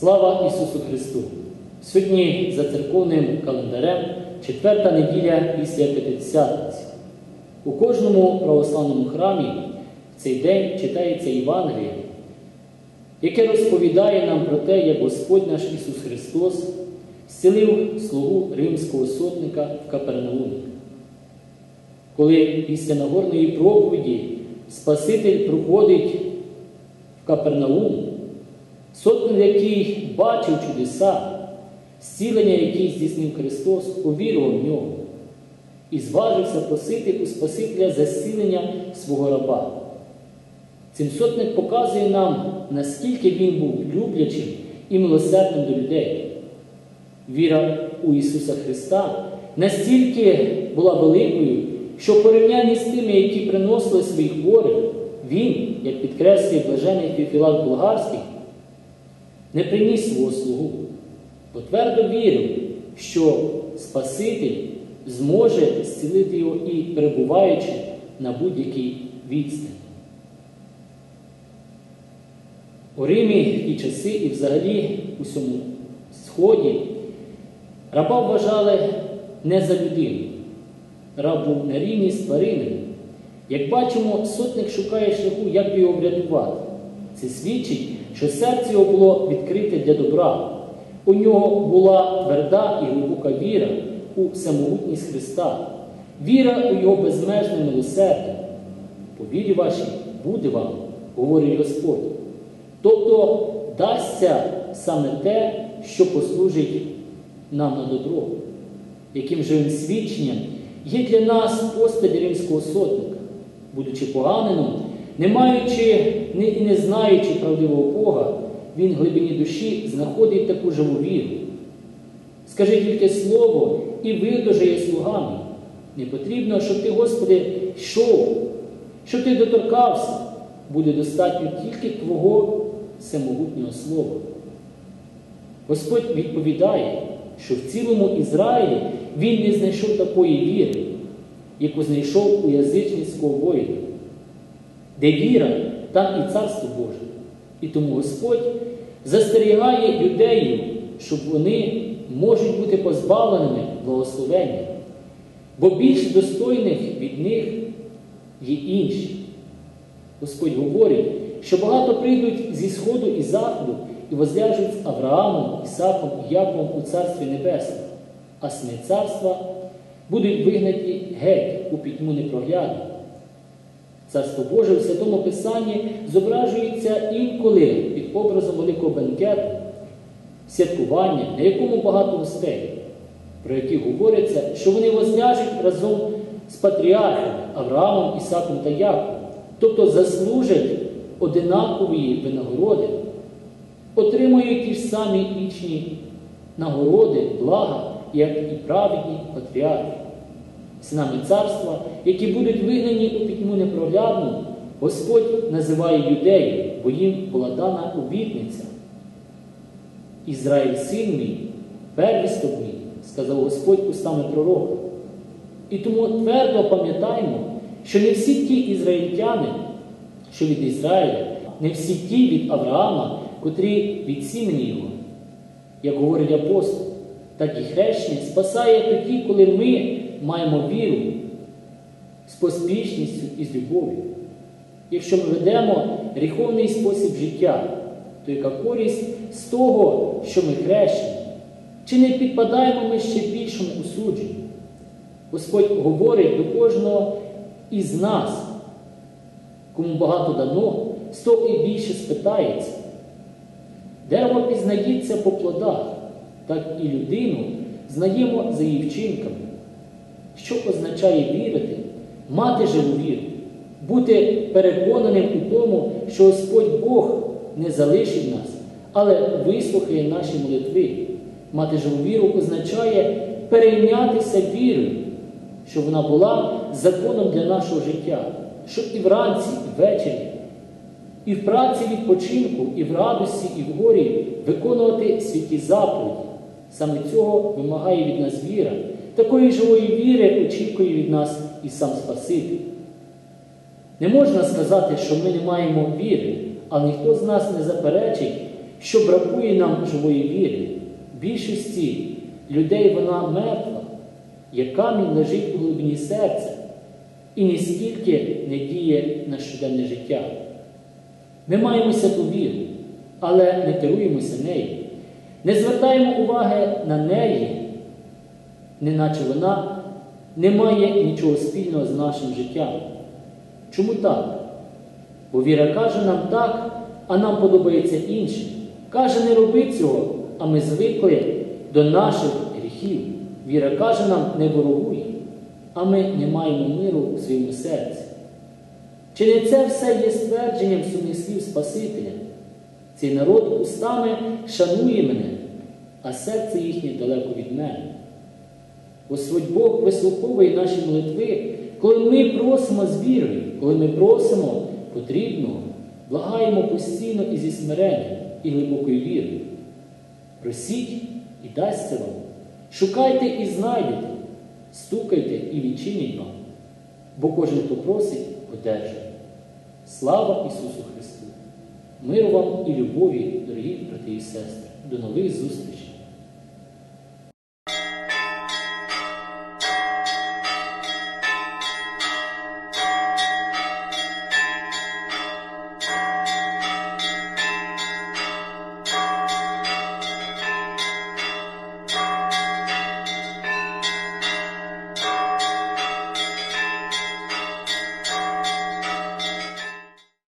Слава Ісусу Христу! Сьогодні за церковним календарем четверта неділя після П'ятидесятниці. У кожному православному храмі в цей день читається Євангеліє, яке розповідає нам про те, як Господь наш Ісус Христос зцілив слугу римського сотника в Капернаумі. Коли після Нагорної проповіді Спаситель приходить в Капернаум, сотник, який бачив чудеса, зцілення, яке здійснив Христос, повірував в нього і зважився просити у Спасителя за зцілення свого раба. Цим сотник показує нам, наскільки він був люблячим і милосердним до людей. Віра у Ісуса Христа настільки була великою, що в порівнянні з тими, які приносили своїх хворих, він, як підкреслює блажений Фіфілак Болгарський, не приніс свого слугу, бо твердо вірив, що Спаситель зможе зцілити його і перебуваючи на будь-якій відстані. У Римі ті часи і взагалі у всьому Сході раба вважали не за людину. Раб був на рівні з тваринами. Як бачимо, сотник шукає шляху, як його врятувати. Це свідчить, що серце його було відкрите для добра. У нього була тверда і глибока віра у самогутність Христа, віра у Його безмежне милосердя. По вірі вашій буде вам, говорить Господь. Тобто дасться саме те, що послужить нам на добро, яким живим свідченням є для нас постать римського сотника, будучи поганеним, не маючи і не знаючи правдивого Бога, він в глибині душі знаходить таку живу віру. Скажи тільки слово і видужає слугами. Не потрібно, щоб ти, Господи, йшов, щоб ти доторкався, буде достатньо тільки Твого всемогутнього слова. Господь відповідає, що в цілому Ізраїлі він не знайшов такої віри, яку знайшов у язичницького воїна. Де віра, там і царство Боже. І тому Господь застерігає юдеїв, щоб вони можуть бути позбавленими благословення, бо більш достойних від них є інші. Господь говорить, що багато прийдуть зі Сходу і Заходу і возляжуть з Авраамом, Ісаком і Яковом у Царстві Небесному, а сни царства будуть вигнаті геть у пітьму непроглядну. Царство Боже у Святому Писанні зображується інколи під образом великого бенкету, святкування, на якому багато гостей, про які говориться, що вони возляжуть разом з патріархами Авраамом, Ісаком та Яковом, тобто заслужать одинакової винагороди, отримують ті ж самі вічні нагороди, блага, як і праведні патріархи. Синами царства, які будуть вигнані у пітьму непроглядну, Господь називає юдеїв, бо їм була дана обітниця. Ізраїль син мій, первісток мій, сказав Господь устами пророка. І тому твердо пам'ятаємо, що не всі ті ізраїльтяни, що від Ізраїля, не всі ті від Авраама, котрі від сімені його, як говорить апостол, так і хрещення спасає тоді, коли ми маємо віру з поспішністю і з любов'ю. Якщо ми ведемо гріховний спосіб життя, то яка користь з того, що ми хрещені? Чи не підпадаємо ми ще більшому осудженню? Господь говорить до кожного із нас, кому багато дано, того і більше спитається. Дерево пізнається по плодах, так і людину знаємо за її вчинками. Що означає вірити, мати живу віру, бути переконаним у тому, що Господь Бог не залишить нас, але вислухає наші молитви. Мати живу віру означає перейнятися вірою, щоб вона була законом для нашого життя, щоб і вранці, і ввечері, і в праці відпочинку, і в радості, і в горі виконувати святі заповіді. Саме цього вимагає від нас віра. Такої живої віри очікує від нас і сам Спаситель. Не можна сказати, що ми не маємо віри, але ніхто з нас не заперечить, що бракує нам живої віри. Більшості людей вона мертва, як камінь лежить у глибині серця і ніскільки не діє на щоденне життя. Ми маємо святу віру, але не керуємося нею, не звертаємо уваги на неї, неначе вона не має нічого спільного з нашим життям. Чому так? Бо віра каже нам так, а нам подобається інше. Каже, не роби цього, а ми звикли до наших гріхів. Віра каже нам, не ворогуй, а ми не маємо миру в своєму серці. Чи не це все є ствердженням сумних слів Спасителя? Цей народ устами шанує мене, а серце їхнє далеко від мене. Господь Бог вислуховує наші молитви, коли ми просимо з вірою, коли ми просимо потрібного, благаємо постійно і зі смиренням і глибокою вірою. Просіть і дасться вам, шукайте і знайдете, стукайте і відчинять вам, бо кожен, хто просить, одержує. Слава Ісусу Христу! Миру вам і любові, дорогі брати і сестри! До нових зустрічей!